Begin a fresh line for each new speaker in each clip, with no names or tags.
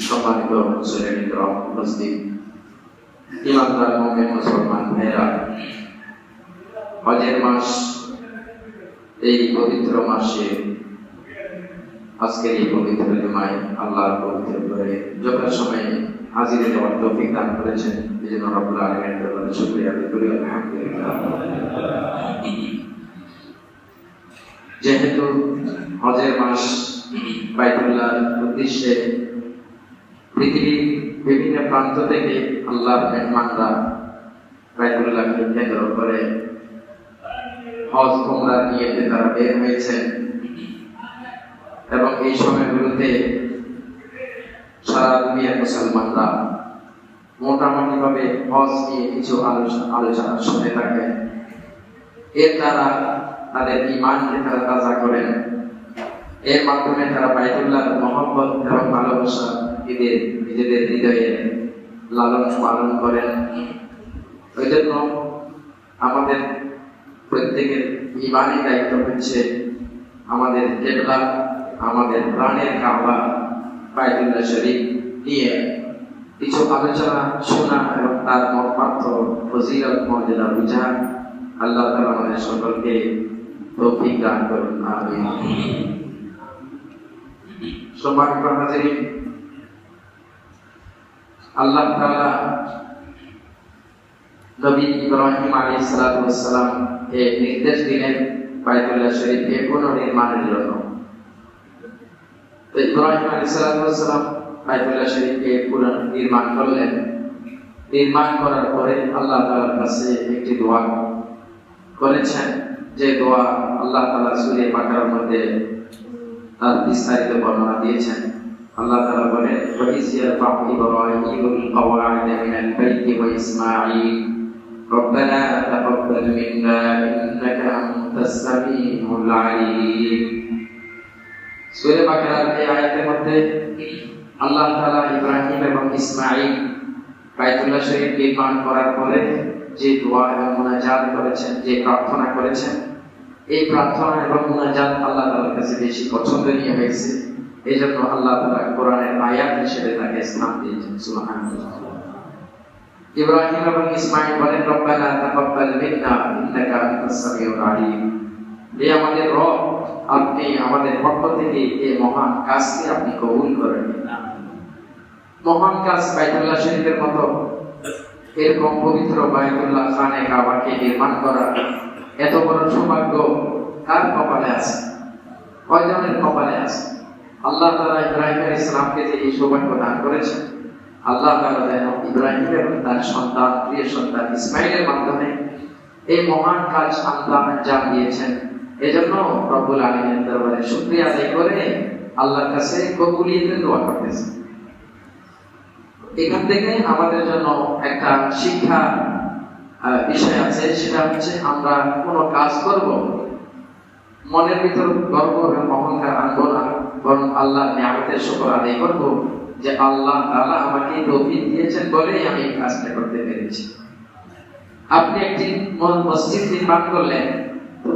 সম্মানিত মুসলিম উপস্থিত ইমানদার মোমেন মুসলমান ভাইরা হজের মাস এই পবিত্র মাসে আজকের এই পবিত্র জমায় আল্লাহর পবিত্র করে যথা সময়ে হাজির তৌফিক দান করেছেন এই জন্য রব্বুল আলমের দরবারে শুকরিয়া আদায় করি যেহেতু হজের মাস বাইতুল্লাহ উদ্দেশ্যে পৃথিবীর বিভিন্ন প্রান্ত থেকে আল্লাহর মেহমানরা বাইতুল্লাহকে কেন্দ্র করে হজ তোমরা নিয়ে তারা বের হয়েছেন এবং এই সময়গুলোতে সারা দুনিয়ার মুসলমানরা মোটামুটি ভাবে হজ নিয়ে কিছু আলোচনা আলোচনা শুনে থাকে। এর দ্বারা তাদের ইমানকে তারা তাজা করেন। এর মাধ্যমে তারা বাইতুল্লাহ মহব্বত এবং ভালোবাসা এদের নিজেদের হৃদয়ে লালন পালন করেন। ওই জন্য আমাদের প্রত্যেকের ইমানই দায়িত্ব হচ্ছে আমাদের কেবলা, আমাদের প্রাণের কাবা, বাইতুল্লাহ শরীফ নিয়ে। কিছু আলোচনা, শোনা এবং তার মর্মার্থ ফজিলত মর্যাদা বুঝা আল্লাহ তালা আমাদের সকলকে তৌফিক দান করুন, আমিন। সম্মানিত হাজিরিন আল্লাহ তাআলা নবী ইব্রাহিম আলাইহিস সালাতু সালাম এ নির্দেশ দিলেন বাইতুল্লাহ শরীফে পুনর্নির্মাণের জন্য তো ইব্রাহিম আলাইহিস সালাতু সালাম বাইতুল্লাহ শরীফকে পুনর্নির্মাণ করলেন। নির্মাণ করার পরে আল্লাহ তাআলার কাছে একটি দোয়া করেছেন। যে দোয়া আল্লাহ তাআলা সূরা বাকারার মধ্যে তার বিস্তারিত বর্ণনা দিয়েছেন। আল্লাহ তাআলা বলেন ওয়াইজ ইয়ারফাউ ইব্রাহিমুল কওয়াইদ মিনাল বাইতি ওয়া ইসমাঈল ربنا تقبل منا إنك أنت السميع العليم সূরা বাকারার এই আয়াতের মধ্যে আল্লাহ তাআলা ইব্রাহিম এবং ইসমাঈল বাইতুল্লাহ শরীফ নির্মাণ করার পরে যে দোয়া এবং মুনাজাত করেছেন যে প্রার্থনা করেছেন এই প্রার্থনা এবং মুনাজাত আল্লাহ তাআলার কাছে বেশি পছন্দনীয় হয়েছে এই জন্য আল্লাহ তাআলা কোরআনের আয়াত হিসেবে তাকে স্থান দিয়েছেন, সুবহানাল্লাহ। ইব্রাহিম এবং ইসমাঈল বলেন, রব্বানা তাকাব্বাল মিন্না ইন্নাকা আনতাস সামিউল আলিম। হে আমাদের রব, আপনি আমাদের পক্ষ থেকে এই মহান কাজকে আপনি কবুল করেন। মহান কাজ বাইতুল্লাহ শরীফের মতো। এরকম পবিত্র বাইতুল্লাহ খানে কাবাকে নির্মাণ করা এত বড় সৌভাগ্য কার কপালে আছে? কয়জনের কপালে আছে? আল্লাহ তাআলা ইব্রাহিম আলাইহিস সালামকে যে এই সৌভাগ্য দান করেছেন, আল্লাহ তাআলা যেন ইব্রাহিম এবং তার সন্তান, প্রিয় সন্তান ইসমাইলের মাধ্যমে এই মহান কাজ আল্লাহ আঞ্জাম দিয়েছেন। এজন্য রব্বুল আলামিনের দরবারে শুকরিয়া আদায় করে আল্লাহর কাছে কবুলিয়তের দোয়া করতেছে। এখান থেকে আমাদের জন্য একটা শিক্ষা বিষয় আছে, সেটা হচ্ছে আমরা কোনো কাজ করব, মনের ভিতর গর্ব এবং অহংকার আনব না। বরং আল্লাহ নিয়ামতের শুকর আদায় করব যে আল্লাহ তাআলা আমাকে তৌফিক দিয়েছেন বলেই আমি কাজটা করতে পেরেছি। আপনি একটি মসজিদ নির্মাণ করলেন।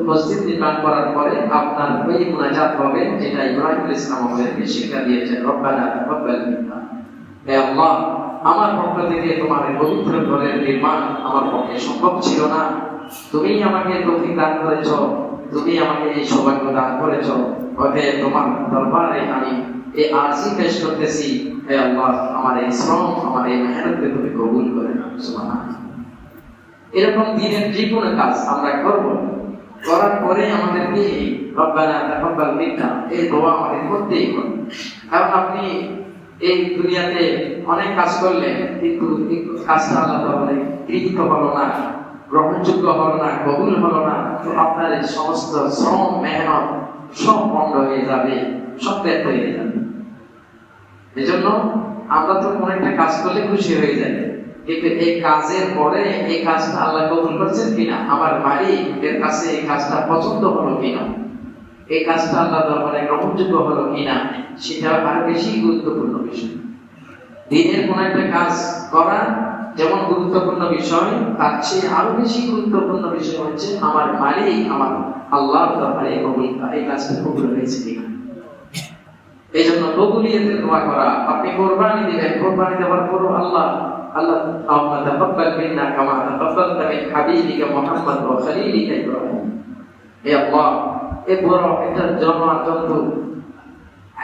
মসজিদ নির্মাণ করার পরে আপনার ওই মুনাজাত হবে যেটা ইব্রাহিম ইসলাম আমাদেরকে শিক্ষা দিয়েছেন, রব্বানা তাকাব্বাল মিন্না। হে আল্লাহ, আমার পক্ষ থেকে তোমার পবিত্র ঘরের নির্মাণ আমার পক্ষে সম্ভব ছিল না। তুমি আমাকে তৌফিক দান করেছ তুমি আমাকে এই সৌভাগ্য দান করেছ। তোমার দরবারে আমি এই পেশ করতেছি। হে আল্লাহ, আমার এই শ্রম, আমার এই মেহনতকে তুমি কবুল করে এরকম দিনের যে কোনো কাজ আমরা করব। করার পরে আমাদেরকে রব্বানা তাকাব্বাল মিন্না, এই দোয়া আমাদের করতেই হবে। কারণ আপনি এই দুনিয়াতে অনেক কাজ করলেন কিন্তু কাজটা আল্লাহ গৃহীত হলো না, গ্রহণযোগ্য হলো না, কবুল হলো না। তো আপনার এই সমস্ত শ্রম, মেহনত সব বন্ধ হয়ে যাবে, সব ব্যর্থ হয়ে যাবে। আমরা তো একটা কাজ করলে খুশি হয়ে কিন্তু এই কাজের পরে এই কাজটা আল্লাহ কবুল করছেন কিনা, আমার মালিকের কাছে এই কাজটা পছন্দ হলো কিনা, এই কাজটা আল্লাহ দরবারে গ্রহণযোগ্য হলো কিনা সেটা আরও বেশি গুরুত্বপূর্ণ বিষয়। দিনের কোন একটা কাজ করা যেমন গুরুত্বপূর্ণ বিষয়, তার চেয়ে আরও বেশি গুরুত্বপূর্ণ বিষয় হচ্ছে, আমার মালিক আমার আল্লাহ দরবারে কবুল এই কাজটা কবুল হয়েছে কিনা? এই জন্য দোয়া করা, আপনি কোরবানি দিবেন, কোরবানি দেওয়ার পরও আল্লাহ আল্লাহ এ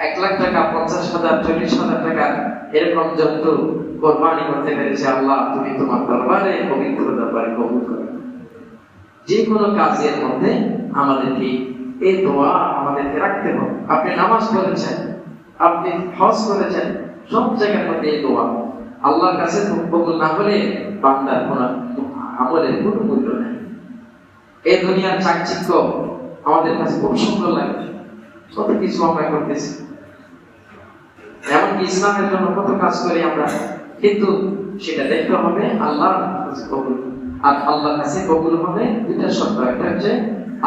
এক লাখ টাকা, পঞ্চাশ হাজার, চল্লিশ হাজার টাকা, এরকম জন্তু কোরবানি করতে পেরেছে আল্লাহ, তুমি তোমার দরবারে পবিত্র দরবারে কবুল করো। যে কোনো কাজের মধ্যে আমাদেরকে এই দোয়া আমাদেরকে রাখতে হবে। আপনি নামাজ পড়েছেন, আপনি হজ করেছেন, সব জায়গার মধ্যে এই দোয়া। আল্লাহর কাছে কবুল না হলে বান্দার কোন আমলের কোনো মূল্য নেই। এই দুনিয়ার চাকচিক্য আমাদের কাছে খুব সুন্দর লাগে। কত কিছু আমরা করতেছি। এমনকি ইসলামের জন্য কত কাজ করি আমরা। কিন্তু সেটা দেখতে হবে আল্লাহর কাছে কবুল। আর আল্লাহর কাছে কবুল হবে দুইটা শর্ত। একটা হচ্ছে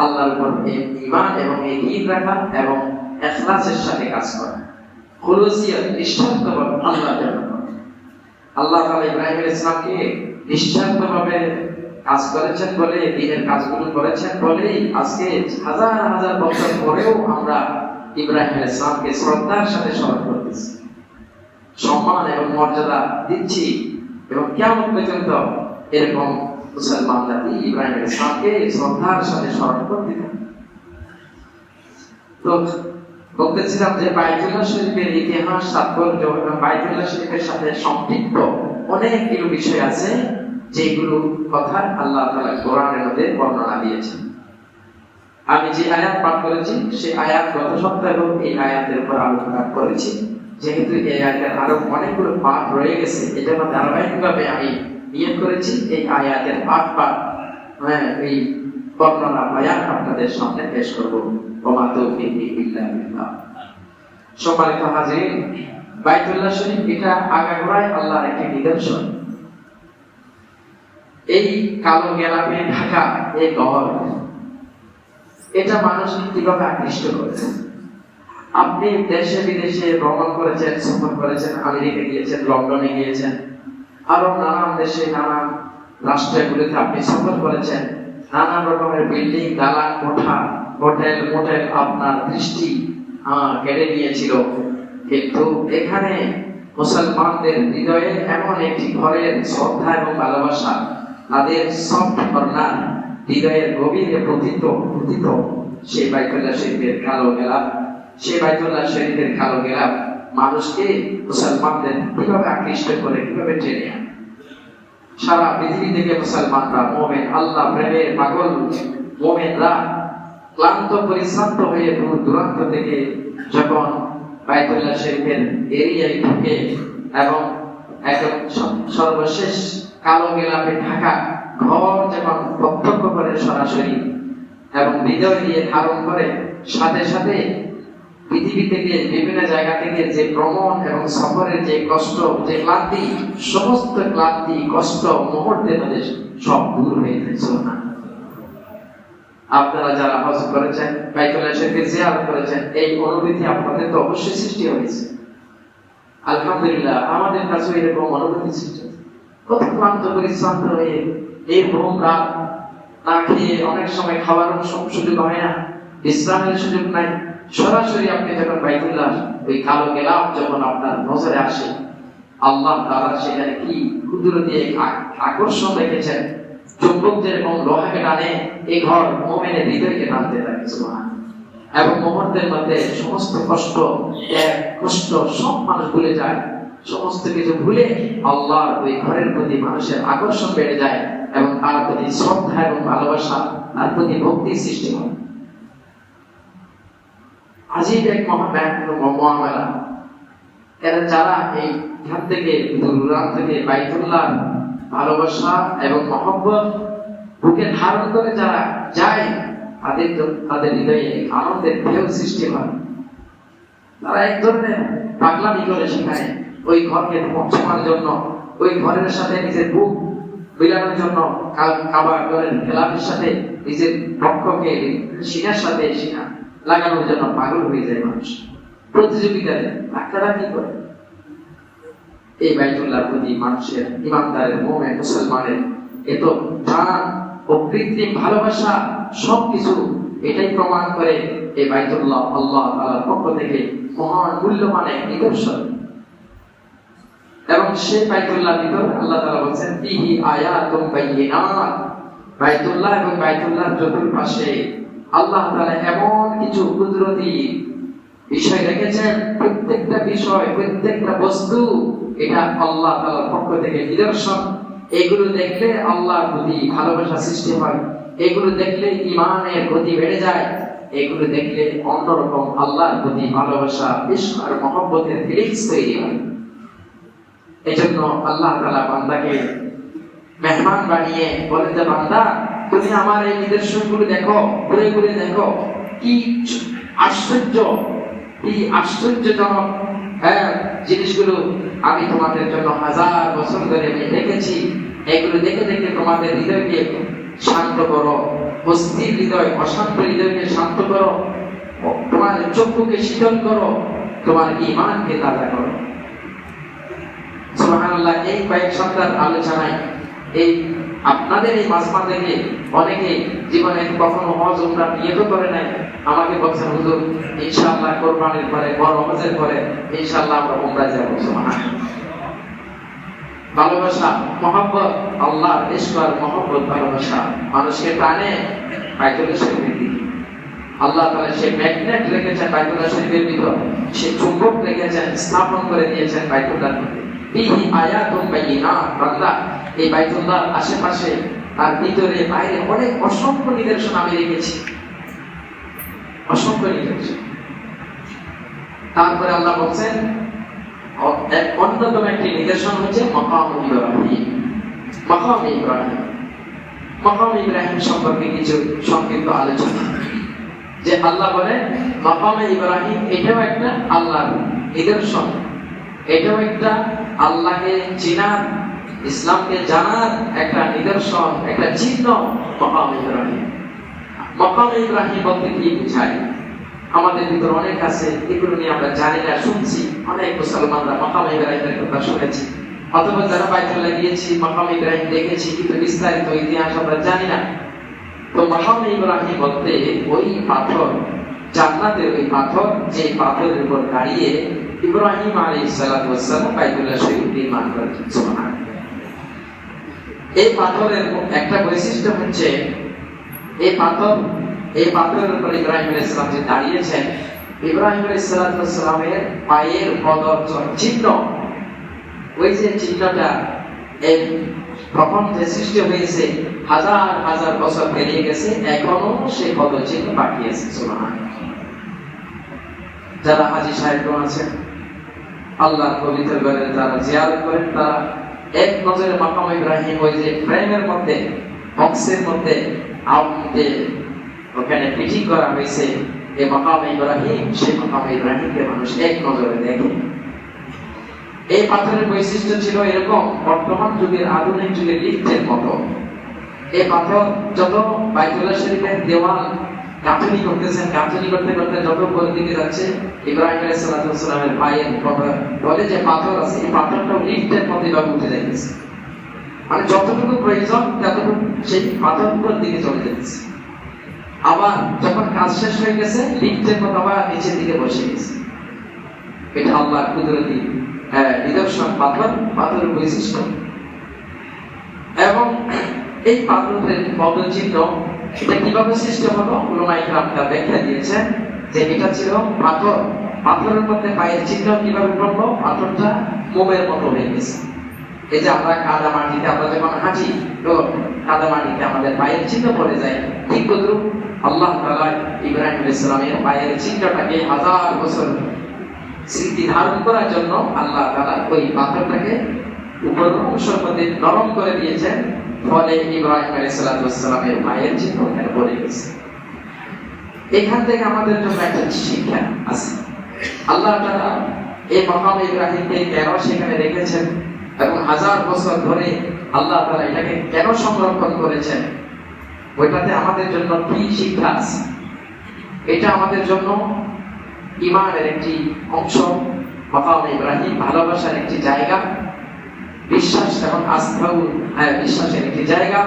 আল্লাহর উপর ইমান এবং এই রাখা এবং এখলাসের সাথে কাজ করা। আল্লাহ ইব্রাহিম আলাইহিস সালামকে নিঃস্বার্থভাবে কাজ করেছেন বলে, দিনের কাজগুলো করেছেন বলেই আজকে হাজার হাজার বছর পরেও আমরা ইব্রাহিম আলাইহিস সালামকে শ্রদ্ধার সাথে স্মরণ করতেছি। সম্মান এবং মর্যাদা দিচ্ছি এবং কেমন পর্যন্ত এরকম মুসলমান জাতি ইব্রাহিম আলাইহিস সালামকে শ্রদ্ধার সাথে স্মরণ করতে তো বলতেছিলাম যে শরীফের ইতিহাস তাৎপর্য এবং শরীফের সাথে সম্পৃক্ত অনেকগুলো বিষয় আছে, যেগুলো কথা আল্লাহ তাআলা কোরআনের মধ্যে বর্ণনা দিয়েছেন। আমি যে আয়াত পাঠ করেছি, সেই আয়াত গত সপ্তাহে এই আয়াতের উপর আলোচনা করেছি। যেহেতু এই আয়াতের আরও অনেকগুলো পাঠ রয়ে গেছে এজন্য ধারাবাহিকভাবে আমি নিয়োগ করেছি এই আয়াতের পাঠ পাঠ হ্যাঁ এই বর্ণনা আয়াত আপনাদের সামনে পেশ করব। সম্মানিত হাজির বাইতুল্লাহ শরীফ এটা আগাগোড়ায় আল্লাহর একটি নিদর্শন। এই কালো গেলাপে ঢাকা, এই গহর, এটা মানুষকে কীভাবে আকৃষ্ট করেছে? আপনি দেশে বিদেশে ভ্রমণ করেছেন, সফর করেছেন, আমেরিকা গিয়েছেন, লন্ডনে গিয়েছেন, আরও নানান দেশে, নানান রাষ্ট্রগুলিতে আপনি সফর করেছেন, নানান রকমের বিল্ডিং, দালান, কোঠা, হোটেল, মোটেল আপনার দৃষ্টি কেড়ে নিয়েছিল। কিন্তু এখানে মুসলমানদের হৃদয়ে এমন একটি ঘরের শ্রদ্ধা এবং ভালোবাসা, তাদের সব কর্নার, হৃদয়ের গভীরে প্রথিত প্রথিত সেই বাইতুল্লাহ শিল্পের কালো গেলাপ সেই বাইতুল্লাহ শরীফের কালো গেলাপ মানুষকে মুসলমানদের কীভাবে আকৃষ্ট করে, কীভাবে টেনে সারা পৃথিবী থেকে মুসলমানরা, মোমেন, আল্লাহ, প্রেমের পাগল, মোমেনরা ক্লান্ত, পরিশ্রান্ত হয়ে দূর দূরান্ত থেকে যখন বাইতুল্লাহ শরীফের এরিয়ায় ঢুকে এবং একদম সর্বশেষ কালো গেলাপে ঢাকা ঘর যখন প্রত্যক্ষ করে সরাসরি এবং হৃদয় দিয়ে ধারণ করে, সাথে সাথে পৃথিবী থেকে বিভিন্ন জায়গা থেকে যে ভ্রমণ এবং সফরের যে কষ্ট, যে ক্লান্তি, সমস্ত ক্লান্তি, কষ্ট মুহূর্তের মধ্যে সব দূর হয়ে আপনারা যারা হজ করেছেন করেছেন, এই অনুভূতি আপনাদের তো অবশ্যই সৃষ্টি হয়েছে। আলহামদুলিল্লাহ, আমাদের কাছে এরকম অনুভূতি সৃষ্টি কত ক্লান্ত, পরিশ্রান্ত হয়ে এই ভ্রম রাত না খেয়ে অনেক সময় খাওয়ার সুযোগ হয় না, বিশ্রামের সুযোগ নাই। সরাসরি আপনি যখন বাইতুল্লাহ, ওই কালো গেলাম যখন আপনার নজরে আসে, আল্লাহ তাআলা সেখানে কি এক আ- আকর্ষণ রেখেছেন? চুম্বক যেরকম লোহাকে টানে এই ঘর হৃদয়কে টানতে থাকে এবং মধ্যে সমস্ত কষ্ট, ত্যাগ, কষ্ট সব মানুষ ভুলে যায়। সমস্ত কিছু ভুলে আল্লাহর ওই ঘরের প্রতি মানুষের আকর্ষণ বেড়ে যায় এবং তার প্রতি শ্রদ্ধা এবং ভালোবাসা, তার প্রতি ভক্তি সৃষ্টি হয়। আজীব এক মহামেলা এরা যারা এই ধার থেকে দূরান্ত থেকে, বাইতুল্লাহ ভালোবাসা এবং মহব্বত, বুকে ধারণ করে যারা যায় তাদের তাদের হৃদয়ে আনন্দের ঢেউ সৃষ্টি হয়। তারা এক ধরনের পাগলামি করে সেখানে ওই ঘরকে পৌঁছানোর জন্য, ওই ঘরের সাথে নিজের বুক বিলানোর জন্য কা- কাবা ঘরের খেলাপের সাথে নিজের পক্ষকে সিনার সাথে সিনা লাগানোর জন্য পাগল হয়ে যায় মানুষ। প্রতিযোগিতাতে ডাক্তাররা কি করে? এই বাইতুল্লাহ প্রতি মানুষের, ইমানদারের মোমে মুসলমানের এত প্রাণ ও কৃত্রিম ভালোবাসা সবকিছু, এটাই প্রমাণ করে এই বাইতুল্লাহ আল্লাহ তাআলার পক্ষ থেকে মহান মূল্যবান এক নিদর্শন। এবং সেই বাইতুল্লাহ ভিতর আল্লাহ তাআলা বলেন ফিহি আয়াতুম বাইয়িনাত। বাইতুল্লাহ এবং বাইতুল্লাহ চতুর্পাশে আল্লাহ এমন কিছু কুদরতি বিষয় রেখেছেন, প্রত্যেকটা বিষয়, প্রত্যেকটা বস্তু এটা আল্লাহ তাআলার পক্ষ থেকে নিদর্শন। এগুলো দেখলে আল্লাহর প্রতি ভালোবাসা সৃষ্টি হয়, এগুলো দেখলে ইমানের গতি বেড়ে যায়, এগুলো দেখলে অন্যরকম আল্লাহর প্রতি ভালোবাসা, ইশক আর মহব্বতের ফিলিংস তৈরি হয়। এজন্য আল্লাহ তাআলা বান্দাকে মেহমান বানিয়ে বলেন যে, বান্দা তুমি আমার এই নিদর্শনগুলো দেখো, ঘুরে ঘুরে দেখো। কি আশ্চর্য, কি আশ্চর্যজনক হ্যাঁ জিনিসগুলো আমি তোমাদের জন্য হাজার বছর ধরে আমি দেখেছি। এগুলো দেখে দেখে তোমাদের হৃদয়কে শান্ত করো, অস্থির হৃদয়, অশান্ত হৃদয়কে শান্ত করো, তোমার চক্ষুকে শীতল করো, তোমার ইমানকে তাজা করো। সুবহানাল্লাহ, এই কয়েক সপ্তাহ আলোচনায়, এই আপনাদের এই মাঝমা থেকে অনেকে জীবনে কখনো হজ, উমরা নিয়ত করে নাই। আমাকে বলছেন, হুজুর, ইনশাআল্লাহ কোরবানির পরে বড় হজের পরে ইনশাআল্লাহ আমরা উমরা যাব। সুবহানাল্লাহ। ভালোবাসা, মহব্বত আল্লাহ ঈশ্বর মহব্বত, ভালোবাসা। মানুষকে টানে বাইতুল্লাহ শরীফের দিকে। আল্লাহ তাআলা সেই ম্যাগনেট রেখেছেন বাইতুল্লাহ শরীফের ভিতর। সেই চুম্বক রেখেছেন, স্থাপন করে দিয়েছেন বাইতুল্লাহর মধ্যে। বিহি আয়াতুম বাইয়িনাত বান্দা এই বাইতুল্লাহর আশেপাশে, তার ভিতরে, বাইরে অনেক অসংখ্য নিদর্শন আমি রেখেছি। অসংখ্য নিদর্শন। তারপরে আল্লাহ বলছেন অন্যতম একটি নিদর্শন হচ্ছে মকাম ইব্রাহিম। মকাম ইব্রাহিম। মকাম ইব্রাহিম সম্পর্কে কিছু সংক্ষিপ্ত আলোচনা। যে আল্লাহ বলেন, মকামে ইব্রাহিম এটাও একটা আল্লাহর নিদর্শন। এটাও একটা আল্লাহকে চেনার, ইসলামকে জানার একটা নিদর্শন, একটা চিহ্ন মকাম ইব্রাহিম। মকাম ইব্রাহিম বলতে কি বুঝায় আমাদের ভিতর অনেক আছে, এগুলো নিয়ে আমরা জানি না, শুনছি। অনেক মুসলমানরা মকাম ইব্রাহিমের কথা শুনেছি। অথবা যারা বাইতুল্লাহ গিয়েছি, মকাম ইব্রাহিম দেখেছি, কিন্তু বিস্তারিত ইতিহাস আমরা জানি না। তো মকাম ইব্রাহিম বলতে ওই পাথর, জান্নাতের ওই পাথর যে পাথরের উপর দাঁড়িয়ে ইব্রাহিম সালাতু ওয়াসসালাম বাইতুল্লাহ শরীফ নির্মাণ করেছেন এই পাথরের একটা বৈশিষ্ট্য হচ্ছে, এই পাথর, এই পাথরের উপর ইব্রাহিম আলাইহিস সালাম যে দাঁড়িয়েছেন, ইব্রাহিম আলাইহিস সালাতু ওয়াসসালামের পায়ের পদর চিহ্ন। ওই যে চিহ্নটা এই যে সৃষ্টি হয়েছে, হাজার হাজার বছর পেরিয়ে গেছে, এখনও সেই পদ চিহ্ন বাকি আছে, সুবহানাল্লাহ। যারা হাজি সাহেবগণ আছেন আল্লাহ পবিত্র ঘরে করেন, তারা এক নজরে মাকাম ইব্রাহিম ওই যে ফ্রেমের মধ্যে, বক্সের মধ্যে যে ওখানে করা হয়েছে। এই মাকাম ইব্রাহিম মাকাম ইব্রাহিমকে মানুষ এক নজরে দেখে। এই পাথরের বৈশিষ্ট্য ছিল এরকম, বর্তমান যুগের আধুনিক যুগের লিফটের মতো। এই পাথর যত বাইতুল্লাহ শরীফের দেওয়াল গাঁথনি করতেছেন গাঁথনি করতে করতে যত উপর দিকে যাচ্ছে, ইব্রাহিম আলাইহিসসালামের পায়ের বলে যে পাথর আছে, এই পাথরটাও লিফটের মধ্যে ভাবে উঠে যাইতেছে। মানে যতটুকু প্রয়োজন, ততটুকু সেই পাথর উপর দিকে চলে যাচ্ছে আবার যখন কাজ শেষ হয়ে গেছে, লিফটের মতো আবার নিচের দিকে বসে গেছে। এটা আল্লাহর কুদরতি নিদর্শন, পাথর, পাথরের বৈশিষ্ট্য। এবং এই পাথরের পদচিহ্ন এটা কীভাবে সৃষ্টি হলো? উলমা ইকরাম তা ব্যাখ্যা দিয়েছেন যে এটা ছিল পাথর। পাথরের মধ্যে পায়ের চিহ্ন কীভাবে পড়ল? পাথরটা মোমের মতো হয়ে গেছে। এই যে আমরা কাদা মাটিতে, আমরা যখন হাঁটি, তো কাদা মাটিতে আমাদের পায়ের চিহ্ন পড়ে যায়। ঠিক তদ্রুপ আল্লাহ তাআলা ইব্রাহিম আলাইহিস সালামের পায়ের চিহ্নটাকে হাজার বছর স্মৃতি ধারণ করার জন্য আল্লাহ তাআলা ওই পাথরটাকে উপর অংশের মধ্যে নরম করে দিয়েছেন। ফলে ইব্রাহিম আলাইহিসসালামের মায়ের ওখানে পড়ে গেছে। এখান থেকে আমাদের জন্য একটা শিক্ষা আছে। আল্লাহ তাআলা এই মকাম ইব্রাহিমকে কেন সেখানে রেখেছেন এবং হাজার বছর ধরে আল্লাহ তাআলা এটাকে কেন সংরক্ষণ করেছেন, ওইটাতে আমাদের জন্য কি শিক্ষা আছে? এটা আমাদের জন্য ইমানের একটি অংশ, মকাম ইব্রাহিম ভালোবাসার একটি জায়গা। বিশ্বাস এবং আস্থাও বিশ্বাসের একটি জায়গা।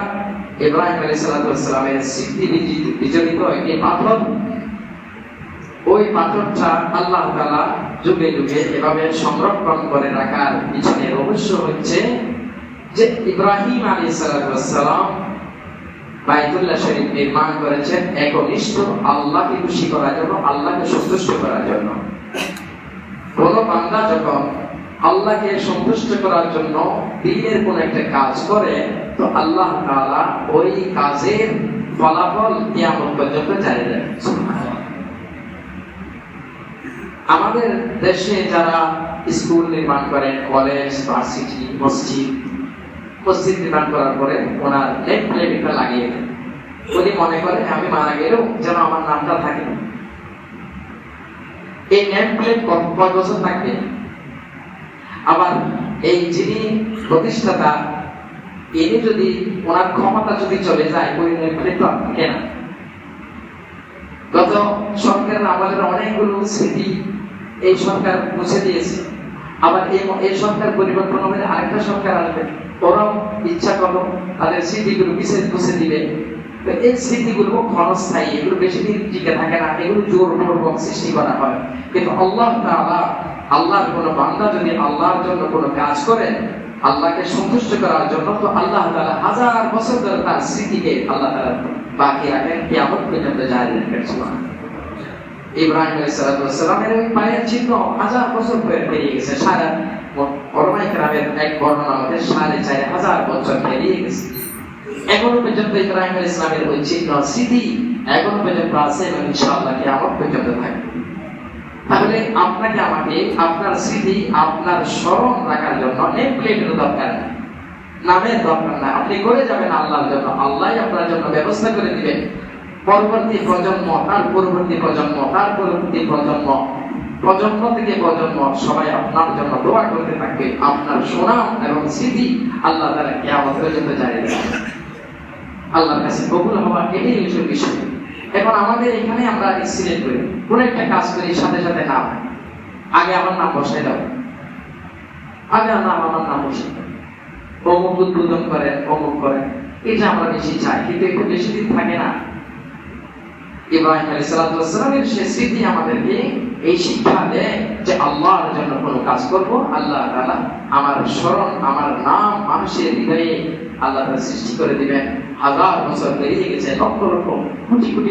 ইব্রাহিম আলাইসালামের স্মৃতি বিজড়িত একটি পাথর। ওই পাথরটা আল্লাহ তালা যুগে যুগে এভাবে সংরক্ষণ করে রাখার পিছনে রহস্য হচ্ছে যে ইব্রাহিম আলী সালাম বাইতুল্লাহ শরীফ নির্মাণ করেছেন একনিষ্ঠ আল্লাহকে খুশি করার জন্য, আল্লাহকে সন্তুষ্ট করার জন্য। কোন বান্দা যখন আল্লাহকে সন্তুষ্ট করার জন্য দিনের কোন একটা কাজ করে, তো আল্লাহ তাআলা ওই কাজের ফলাফল কিয়ামত পর্যন্ত জারি রাখেন আমাদের দেশে যারা স্কুল নির্মাণ করেন, কলেজ, ভার্সিটি, মসজিদ মসজিদ নির্মাণ করার পরে ওনার নেম প্লেটটা লাগিয়ে দেন। উনি মনে করেন, আমি মারা গেলেও যেন আমার নামটা থাকে এই নেম প্লেট কত বছর থাকবে আবার এই যিনি প্রতিষ্ঠাতা, ইনি যদি ওনার ক্ষমতা যদি চলে যায় ওই তো থাকে না। গত সরকারের আমাদের অনেকগুলো স্মৃতি এই সরকার মুছে দিয়েছে। আবার এই এই সরকার পরিবর্তন হলে আরেকটা সরকার আসবে। ওরাও ইচ্ছা করো তাদের স্মৃতিগুলো বিশেষ মুছে দিবে। তো এই স্মৃতিগুলো ক্ষণস্থায়ী, এগুলো বেশি দিন টিকে থাকে না, এগুলো জোর পূর্বক সৃষ্টি করা হয়। কিন্তু আল্লাহ তাআলা আল্লাহর কোন বান্দা যদি আল্লাহর জন্য কোনো কাজ করে, আল্লাহকে সন্তুষ্ট করার জন্য তো আল্লাহ তাআলা হাজার বছর ধরে তার স্মৃতিকে আল্লাহ তাআলা বাকি রাখেন, কিয়ামত পর্যন্ত জারি রাখেন ইব্রাহিম আলাইহিসসালামের ওই পায়ের চিহ্ন হাজার বছর পেরিয়ে গেছে, সারা এক বর্ণনা সাড়ে চার হাজার বছর পেরিয়ে গেছে। এখনও পর্যন্ত ইব্রাহিম ইসলামের ওই চিহ্ন, স্মৃতি এখনও পর্যন্ত আছে এবং ইনশাআল্লাহ কিয়ামত পর্যন্ত থাকবে। তাহলে আপনাকে আমাকে আপনার স্মৃতি, আপনার স্মরণ রাখার জন্য নেম প্লেটের দরকার নেই। নামের দরকার নাই। আপনি করে যাবেন আল্লাহর জন্য। আল্লাহ আপনার জন্য ব্যবস্থা করে দিবেন পরবর্তী প্রজন্ম, তার পরবর্তী প্রজন্ম, তার পরবর্তী প্রজন্ম প্রজন্ম থেকে প্রজন্ম সবাই আপনার জন্য দোয়া করতে থাকবে। আপনার সুনাম এবং স্মৃতি আল্লাহ তারা কেমন পর্যন্ত জারি রাখবে আল্লাহর কাছে কবুল হওয়া এটাই হচ্ছে বিষয়। এখন আমাদের এখানে আমরা এক্সিলেন্ট করি। কোন একটা কাজ করি, সাথে সাথে নাম আগে আমার নাম বসাই দাও। আগে নাম, আমার নাম বসাই দাও। অমুক উদ্বোধন করেন, অমুক করেন। এটা আমরা বেশি চাই, কিন্তু একটু বেশি দিন থাকে না। ইব্রাহিম আলাইহিসসালামের সে স্মৃতি আমাদেরকে এই শিক্ষা দেয় যে আল্লাহর জন্য কোনো কাজ করব, আল্লাহ আমার স্মরণ, আমার নাম মানুষের হৃদয়ে আল্লাহ সৃষ্টি করে দিবেন। হাজার বছর পেরিয়ে গেছে, লক্ষ লক্ষ, কোটি কোটি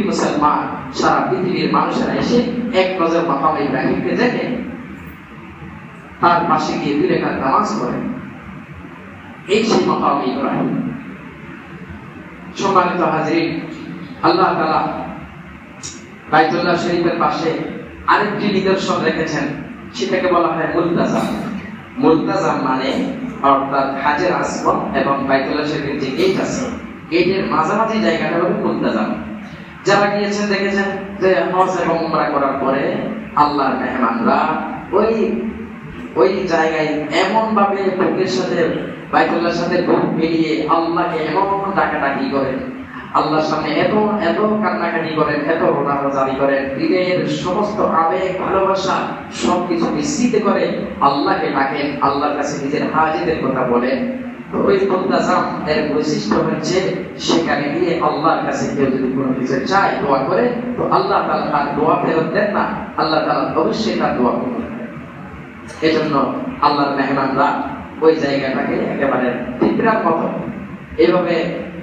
সারা পৃথিবীর মানুষেরা এসে এক নজর ইব্রাহিমকে দেখে, তার পাশে গিয়ে দুই রেখার নামাজ এই সেই ইব্রাহিম। সম্মানিত হাজির আল্লাহ তাআলা বাইতুল্লাহ শরীফের পাশে আরেকটি নিদর্শন রেখেছেন। সেটাকে বলা হয় মুলতাজাম মুলতাজাম মানে অর্থাৎ হাজের আসবন এবং বাইতুল্লাহ শরীফের যে গেট আছে গেটের মাঝামাঝি জায়গাটা হলো মুলতাজাম যারা গিয়েছেন, দেখেছেন যে হজ এবং উমরা করার পরে আল্লাহর মেহমানরা ওই ওই জায়গায় এমন ভাবে বুকের সাথে, বাইতুল্লাহর সাথে বুক মিলিয়ে আল্লাহকে এমন ডাকাডাকি করেন। আল্লাহর সামনে এত এত কান্নাকাটি করেন, এত রোনাজারি করেন হৃদয়ের সমস্ত আবেগ, ভালোবাসা সবকিছু মিশ্রিত করে আল্লাহকে ডাকেন, আল্লাহর কাছে নিজের হাজিদের কথা বলেন। ওই এর বৈশিষ্ট্য হচ্ছে সেখানে গিয়ে আল্লাহর কাছে কেউ যদি কোনো কিছু চায়, দোয়া করে, তো আল্লাহ তাআলা তার দোয়া ফেরত দেন না, আল্লাহ তাআলা অবশ্যই তার দোয়া এজন্য আল্লাহর মেহমানরা ওই জায়গাটাকে একেবারে মতো এভাবে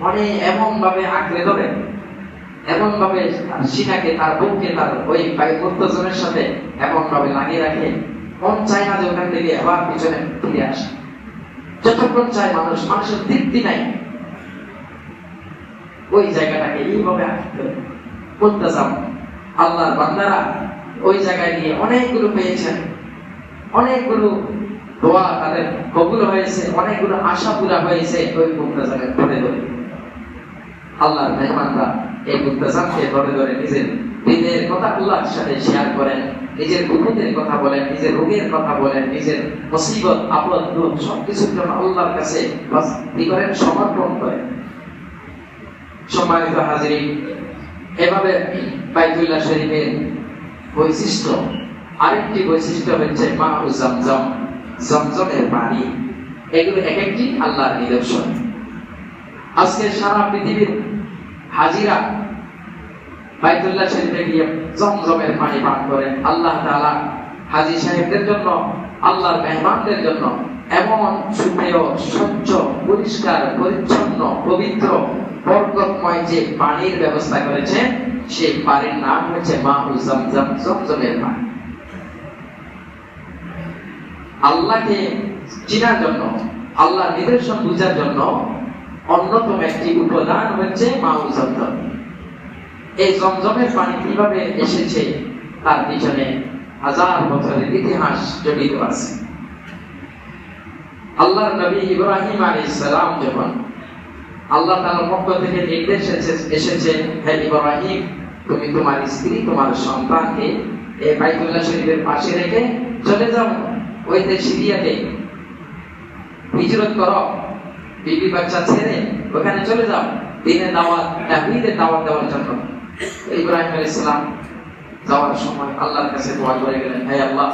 অনেক এমন ভাবে আঁকড়ে ধরে এমন ভাবে সিনাকে, তার বুককে, তার ওই মুক্তজনের সাথে এমন ভাবে লাগিয়ে রাখে, মন চায় না যে ওখান থেকে আবার পিছনে ফিরে আসে। যতক্ষণ চায় মানুষ, মানুষের তৃপ্তি নাই। ওই জায়গাটাকে এইভাবে আঁকতে মুলতাজাম আল্লাহর বান্দারা ওই জায়গায় গিয়ে অনেকগুলো পেয়েছেন। অনেকগুলো দোয়া তাদের কবুল হয়েছে, অনেকগুলো আশা পুরা হয়েছে, ওই মুক্তাজামের ধরে ধরে। আল্লাহর মেহমানরা এই মুক্তাজামকে ধরে ধরে নিজের হৃদয়ের কথা আল্লাহর সাথে শেয়ার করেন। নিজের বিপদের কথা বলেন, নিজের রোগের কথা বলেন, নিজের মুসিবত, আপদ, দুঃখ, সবকিছুর জন্য আল্লাহর কাছে করেন? সমর্পণ করেন। সম্মানিত হাজিরি এভাবে বাইতুল্লাহ শরীফের বৈশিষ্ট্য, আরেকটি বৈশিষ্ট্য হচ্ছে মা ও জমজম, জমজমের পানি। এগুলো এক একটি আল্লাহর নিদর্শন। আজকে সারা পৃথিবীর হাজিরা বাইতুল্লাহ শরীফে গিয়ে জমজমের পানি পান করেন। আল্লাহ তাআলা হাজি সাহেবদের জন্য, আল্লাহর মেহমানদের জন্য এমন সুপেয় স্বচ্ছ, পরিষ্কার, পরিচ্ছন্ন, পবিত্র, বরকতময় যে পানির ব্যবস্থা করেছেন সেই পানির নাম হচ্ছে মাহুল জমজম, জমজমের পানি। আল্লাহকে চিনার জন্য আল্লাহ নিদর্শন বুঝার জন্য অন্যতম একটি উপাদান হচ্ছে মাহুল জমজম। এই জমজমের পানি কীভাবে এসেছে তার পিছনে হাজার বছরের ইতিহাস জড়িত আছে। আল্লাহ নবী ইব্রাহিম আলাইহিস সালাম যখন আল্লাহ তাআলার পক্ষ থেকে নির্দেশ এসেছে- হে ইব্রাহিম, তুমি তোমার স্ত্রী, তোমার সন্তানকে এই বাইতুল্লাহ শরীফের পাশে রেখে চলে যাও। ওই দেশ সিরিয়াতে হিজরত করো, বিবি বাচ্চা ছেড়ে ওখানে চলে যাও। দিনের দাওয়াত দাওয়াত দেওয়ার জন্য। ইব্রাহিম আলাইহিস সালাম যাওয়ার সময় আল্লাহর কাছে দোয়া করে গেলেন, হে আল্লাহ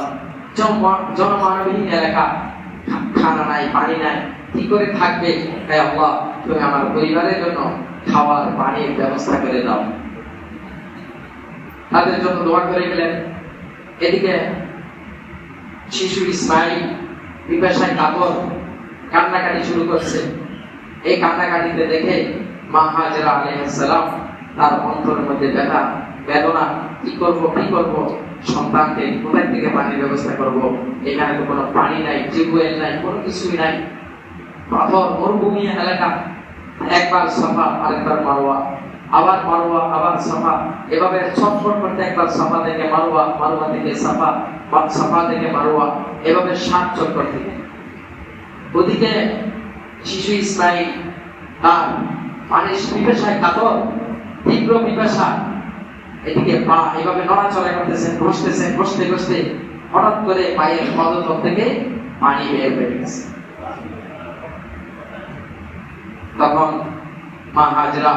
জনমানবহীন এলাকা খানা নাই, পানি নাই, কি করে থাকবে? হে আল্লাহ, তুমি আমার পরিবারের জন্য খাওয়ার পানির ব্যবস্থা করে দাও। তাদের জন্য দোয়া করে গেলেন। এদিকে শিশু ইসমাইল পিপাসায় কাপড় কান্নাকাটি শুরু করছে। এই কান্নাকাটিতে দেখে মা হাজরা আলাইহিস সালাম তার অন্তরের মধ্যে ব্যথা, বেদনা কি করব কি করব সন্তানকে কোথায় থেকে পানির ব্যবস্থা করব? এখানে তো কোনো পানি নাই, টিউবওয়েল নাই, কোনো কিছুই নাই। পাথর, মরুভূমি, এলাকা। একবার সাফা, আরেকবার মারোয়া। আবার মারোয়া, আবার এভাবে ছটফট করতে একবার সাফা থেকে মারোয়া মারোয়া থেকে সাফা সাফা থেকে মারোয়া। এভাবে সাত চক্কর থেকে ওদিকে শিশু ইসমাইল, তার পানির পিপাসায় কাতর। তীব্র পিপাসা। এদিকে পা এভাবে নড়াচড়া করতেছেন বসতেছেন বসতে বসতে হঠাৎ করে পায়ের পদতল থেকে পানি বের হয়ে গেছে। তখন মা হাজরা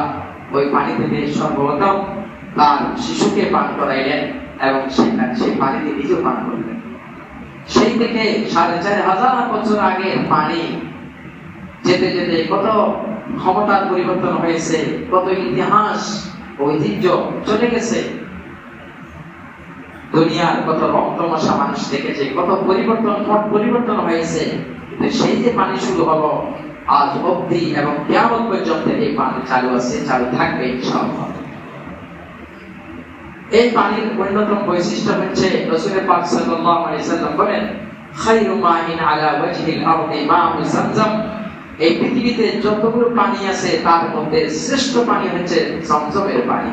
ওই পানি থেকে সর্বপ্রথম তার শিশুকে পান করাইলেন এবং সেখানে সেই পানিতে নিজেও পান করলেন। সেই থেকে সাড়ে চার হাজার বছর আগের পানি যেতে যেতে কত ক্ষমতার পরিবর্তন হয়েছে, কত ইতিহাস, ঐতিহ্য চলে গেছে। দুনিয়ার কত রং তমাশা মানুষ দেখেছে, কত পরিবর্তন পট পরিবর্তন হয়েছে। সেই যে পানি শুরু হলো আজ অবধি এবং কেমন পর্যন্ত এই পানি চালু আছে, চালু থাকবে এই পানির অন্যতম বৈশিষ্ট্য হচ্ছে, রসুলের পাক সাল্লাম বলেন খায়রু মাইন আলা ওয়াজহিল আরদি মা'উ জামজাম এই পৃথিবীতে যতগুলো পানি আছে, তার মধ্যে শ্রেষ্ঠ পানি হচ্ছে জমজমের পানি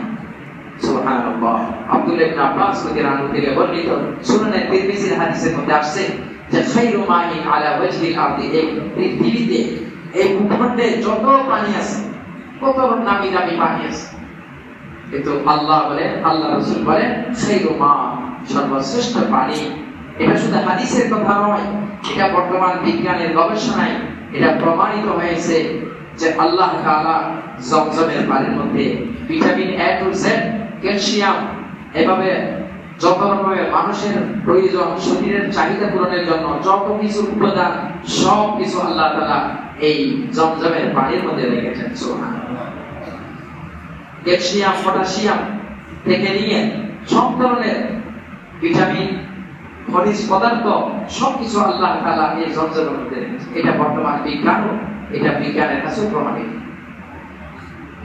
মধ্যে যত পানি আছে, কত নামি দামি পানি আছে। কিন্তু আল্লাহ আল্লাহ রসুল মা সর্বশ্রেষ্ঠ পানি এটা শুধু হাদিসের কথা নয়, এটা বর্তমান বিজ্ঞানের গবেষণায় এটা প্রমাণিত হয়েছে যে আল্লাহ তাআলা জমজমের পানির মধ্যে vitamin A to Z calcium এভাবে যত রকমের মানুষের প্রয়োজন, শরীরের চাহিদা পূরণের জন্য যত কিছু উপাদান, সব কিছু আল্লাহ তাআলা এই জমজমের পানির মধ্যে রেখেছেন, সুবহানাল্লাহ। ক্যালসিয়াম, পটাশিয়াম থেকে নিয়ে সব ধরনের ভিটামিন খনিজ পদার্থ, সবকিছু আল্লাহ তাআলা এই জমজমের মধ্যে এটা বর্তমান বিজ্ঞান এটা বিজ্ঞানের কাছে প্রমাণিত।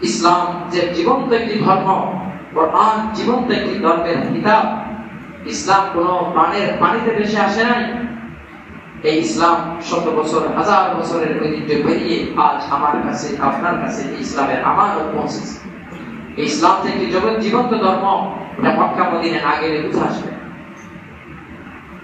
ইসলাম যে জীবন্ত একটি ধর্ম কোরআন জীবন্ত একটি ধর্মের কিতাব, ইসলাম কোনো পানের পানিতে ভেসে আসে নাই। এই ইসলাম শত বছর, হাজার বছরের ঐতিহ্য পেরিয়ে আজ আমার কাছে, আপনার কাছে ইসলামের আমানত পৌঁছেছে। ইসলাম থেকে জগৎ জীবন্ত ধর্ম এটা মক্কা মদিনে না গেলে বুঝে আসবে।